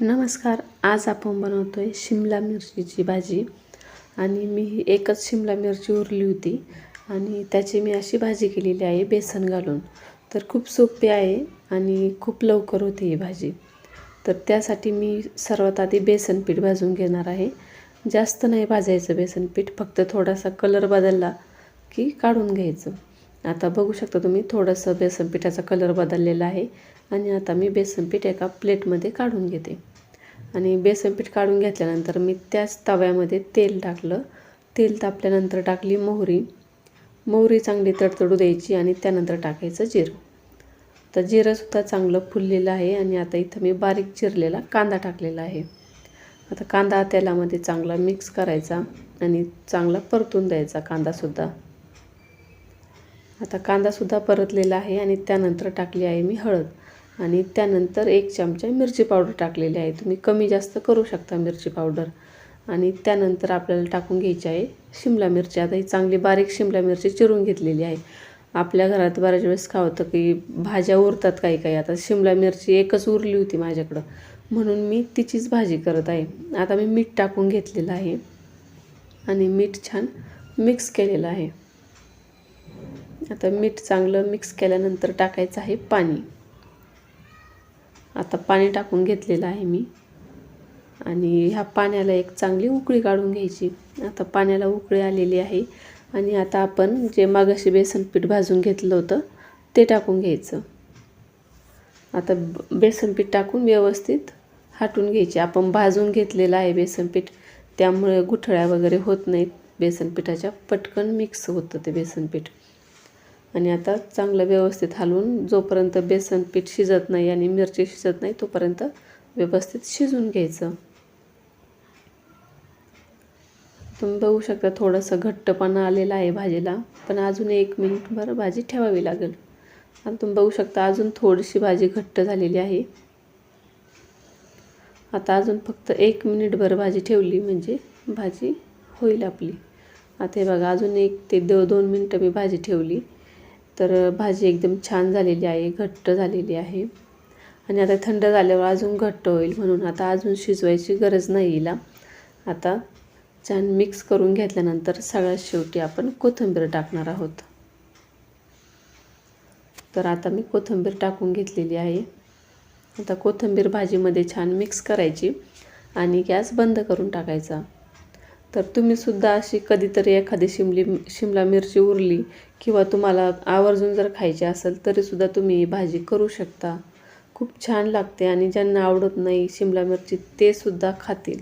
नमस्कार आज आपण बनवतो आहे शिमला मिरचीची भाजी. आणि मी ही एकच शिमला मिरची उरली होती. आणि त्याची मी अशी भाजी केलेली आहे बेसन घालून. तर खूप सोपी आहे आणि खूप लवकर होते ही भाजी. तर त्यासाठी मी सर्वात आधी बेसन पीठ भाजून घेणार आहे. जास्त नाही भाजायचं बेसन पीठ फक्त थोडासा कलर बदलला की काढून घ्यायचं. आता बघू शकता तुम्ही थोडंसं बेसन पिठाचा कलर बदललेला आहे. आणि आता मी बेसन पीठ एका प्लेटमध्ये काढून घेते. आणि बेसन पीठ काढून घेतल्यानंतर मी त्याच तव्यामध्ये तेल टाकलं. तेल तापल्यानंतर टाकली मोहरी. मोहरी चांगली तडतडू द्यायची आणि त्यानंतर टाकायचं जिरं. तर जिरंसुद्धा चांगलं फुललेलं आहे आणि आता इथं मी बारीक चिरलेला कांदा टाकलेला आहे. आता कांदा तेलामध्ये चांगला मिक्स करायचा आणि चांगला परतून द्यायचा कांदासुद्धा. आता कांदासुद्धा परतलेला आहे आणि त्यानंतर टाकली आहे मी हळद. आणि त्यानंतर एक चमचा मिरची पावडर टाकलेली आहे. तुम्ही कमी जास्त करू शकता मिरची पावडर. आणि त्यानंतर आपल्याला टाकून घ्यायची आहे शिमला मिरची. आता ही चांगली बारीक शिमला मिरची चिरून घेतलेली आहे. आपल्या घरात बऱ्याच वेळेस काय होतं की भाज्या उरतात काही काही. आता शिमला मिरची एकच उरली होती माझ्याकडं. म्हणून मी तिचीच भाजी करत आहे. आता मी मीठ टाकून घेतलेलं आहे. आणि मीठ छान मिक्स केलेलं आहे. आता मीठ चांगलं मिक्स केल्यानंतर टाकायचं आहे पाणी. आता पाणी टाकून घेतलेलं आहे मी. आणि ह्या पाण्याला एक चांगली उकळी काढून घ्यायची. आता पाण्याला उकळी आलेली आहे. आणि आता आपण जे मागाशी बेसन पीठ भाजून घेतलं होतं ते टाकून घ्यायचं. आता बेसन पीठ टाकून व्यवस्थित हाटून घ्यायची. आपण भाजून घेतलेलं आहे बेसन पीठ. त्यामुळे गुठळ्या वगैरे होत नाहीत. बेसन पिठाच्या पटकन मिक्स होतं ते बेसन पीठ. आणि आता चांगलं व्यवस्थित हलवून जोपर्यंत बेसन पीठ शिजत नाही आणि मिरची शिजत नाही तोपर्यंत व्यवस्थित शिजून घ्यायचं. तुम्ही बघू शकता थोडंसं घट्टपणा आलेला आहे भाजीला पण अजून एक मिनिटभर भाजी ठेवावी लागेल. आणि तुम्ही बघू शकता अजून थोडीशी भाजी घट्ट झालेली आहे. आता अजून फक्त एक मिनिटभर भाजी ठेवली म्हणजे भाजी होईल आपली. आता हे बघा अजून एक ते दो दोन मिनटं मी भाजी ठेवली. तर भाजी एकदम छान झालेली आहे घट्ट झालेली आहे. आणि आता थंड झाल्यावर अजून घट्ट होईल म्हणून आता अजून शिजवायची गरज नाही हिला. आता छान मिक्स करून घेतल्यानंतर सगळ्यात शेवटी आपण कोथिंबीर टाकणार आहोत. तर आता मी कोथिंबीर टाकून घेतलेली आहे. आता कोथिंबीर भाजीमध्ये छान मिक्स करायची आणि गॅस बंद करून टाकायचा. तर तुम्हीसुद्धा अशी कधीतरी एखादी शिमली शिमला मिरची उरली किंवा तुम्हाला आवर्जून जर खायची असेल तरीसुद्धा तुम्ही ही भाजी करू शकता. खूप छान लागते आणि ज्यांना आवडत नाही शिमला मिरची ते सुद्धा खातील.